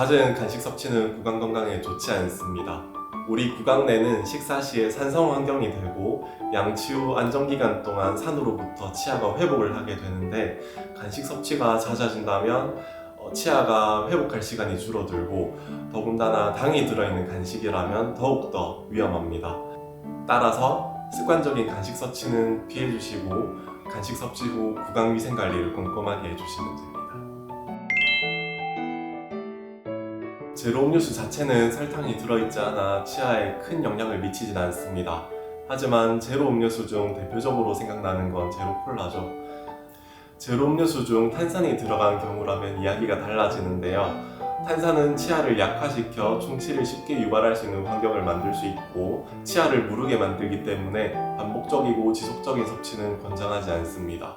잦은 간식 섭취는 구강 건강에 좋지 않습니다. 우리 구강 내는 식사 시에 산성 환경이 되고 양치 후 안정 기간 동안 산으로부터 치아가 회복을 하게 되는데 간식 섭취가 잦아진다면 어, 치아가 회복할 시간이 줄어들고 더군다나 당이 들어있는 간식이라면 더욱더 위험합니다. 따라서 습관적인 간식 섭취는 피해 주시고 간식 섭취 후 구강 위생 관리를 꼼꼼하게 해주시면 됩니다. 제로 음료수 자체는 설탕이 들어있지 않아 치아에 큰 영향을 미치진 않습니다. 하지만 제로 음료수 중 대표적으로 생각나는 건 제로 콜라죠. 제로 음료수 중 탄산이 들어간 경우라면 이야기가 달라지는데요. 탄산은 치아를 약화시켜 충치를 쉽게 유발할 수 있는 환경을 만들 수 있고 치아를 무르게 만들기 때문에 반복적이고 지속적인 섭취는 권장하지 않습니다.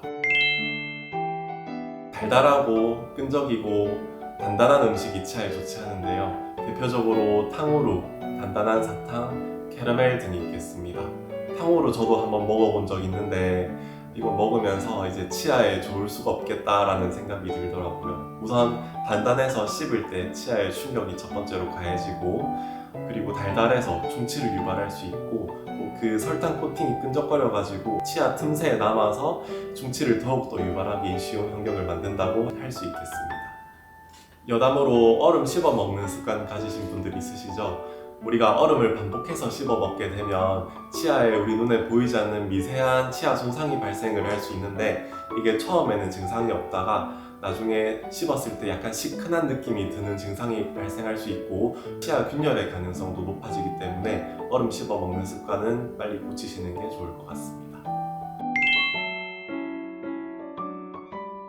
달달하고 끈적이고 단단한 음식이 치아에 좋지 않은데요. 대표적으로 탕후루, 단단한 사탕, 캐러멜 등이 있겠습니다. 탕후루 저도 한번 먹어본 적 있는데 이거 먹으면서 이제 치아에 좋을 수가 없겠다라는 생각이 들더라고요. 우선 단단해서 씹을 때 치아에 충격이 첫 번째로 가해지고 그리고 달달해서 충치를 유발할 수 있고 또 그 설탕 코팅이 끈적거려가지고 치아 틈새에 남아서 충치를 더욱더 유발하기 쉬운 환경을 만든다고 할 수 있겠습니다. 여담으로 얼음 씹어 먹는 습관 가지신 분들 있으시죠? 우리가 얼음을 반복해서 씹어 먹게 되면 치아에 우리 눈에 보이지 않는 미세한 치아 손상이 발생을 할 수 있는데 이게 처음에는 증상이 없다가 나중에 씹었을 때 약간 시큰한 느낌이 드는 증상이 발생할 수 있고 치아 균열의 가능성도 높아지기 때문에 얼음 씹어 먹는 습관은 빨리 고치시는 게 좋을 것 같습니다.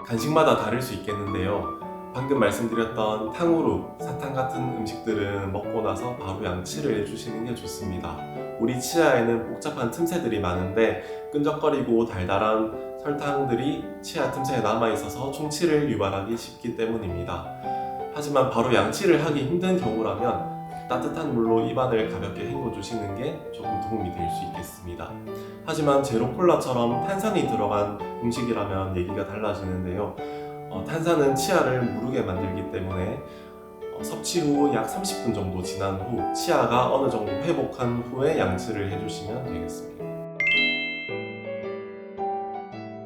간식마다 다를 수 있겠는데요. 방금 말씀드렸던 탕후루, 사탕 같은 음식들은 먹고 나서 바로 양치를 해주시는 게 좋습니다. 우리 치아에는 복잡한 틈새들이 많은데 끈적거리고 달달한 설탕들이 치아 틈새에 남아있어서 충치를 유발하기 쉽기 때문입니다. 하지만 바로 양치를 하기 힘든 경우라면 따뜻한 물로 입안을 가볍게 헹궈주시는 게 조금 도움이 될 수 있겠습니다. 하지만 제로콜라처럼 탄산이 들어간 음식이라면 얘기가 달라지는데요. 어, 탄산은 치아를 무르게 만들기 때문에 어, 섭취 후 약 30분 정도 지난 후 치아가 어느 정도 회복한 후에 양치를 해주시면 되겠습니다.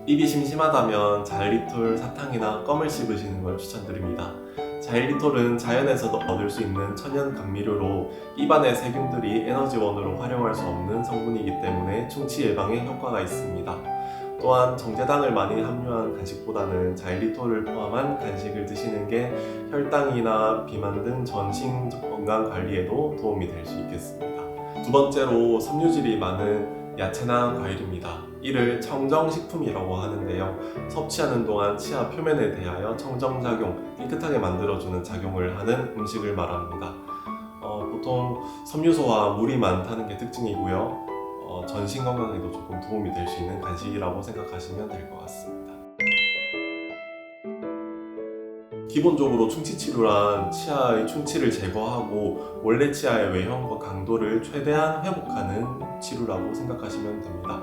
입이 심심하다면 자일리톨 사탕이나 껌을 씹으시는 걸 추천드립니다. 자일리톨은 자연에서도 얻을 수 있는 천연 감미료로 입안의 세균들이 에너지원으로 활용할 수 없는 성분이기 때문에 충치 예방에 효과가 있습니다. 또한 정제당을 많이 함유한 간식보다는 자일리톨을 포함한 간식을 드시는 게 혈당이나 비만 등 전신 건강 관리에도 도움이 될 수 있겠습니다. 두 번째로 섬유질이 많은 야채나 과일입니다. 이를 청정식품이라고 하는데요. 섭취하는 동안 치아 표면에 대하여 청정작용, 깨끗하게 만들어주는 작용을 하는 음식을 말합니다. 어, 보통 섬유소와 물이 많다는 게 특징이고요. 어, 전신 건강에도 조금 도움이 될 수 있는 간식이라고 생각하시면 될 것 같습니다. 기본적으로 충치 치료란 치아의 충치를 제거하고 원래 치아의 외형과 강도를 최대한 회복하는 치료라고 생각하시면 됩니다.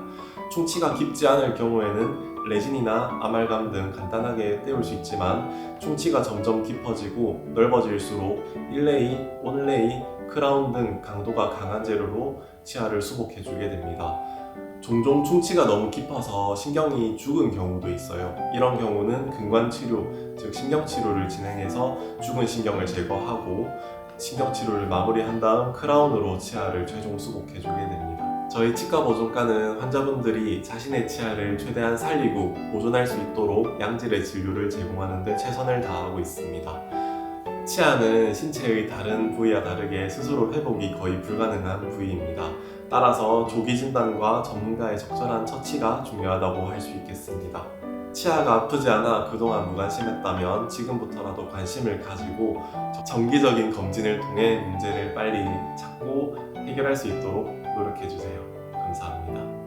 충치가 깊지 않을 경우에는 레진이나 아말감 등 간단하게 떼울 수 있지만 충치가 점점 깊어지고 넓어질수록 일레이, 온레이, 크라운 등 강도가 강한 재료로 치아를 수복해주게 됩니다. 종종 충치가 너무 깊어서 신경이 죽은 경우도 있어요. 이런 경우는 근관 치료, 즉 신경 치료를 진행해서 죽은 신경을 제거하고 신경 치료를 마무리한 다음 크라운으로 치아를 최종 수복해주게 됩니다. 저희 치과 보존과는 환자분들이 자신의 치아를 최대한 살리고 보존할 수 있도록 양질의 진료를 제공하는 데 최선을 다하고 있습니다. 치아는 신체의 다른 부위와 다르게 스스로 회복이 거의 불가능한 부위입니다. 따라서 조기 진단과 전문가의 적절한 처치가 중요하다고 할 수 있겠습니다. 치아가 아프지 않아 그동안 무관심했다면 지금부터라도 관심을 가지고 정기적인 검진을 통해 문제를 빨리 찾고 해결할 수 있도록 노력해 주세요. 감사합니다.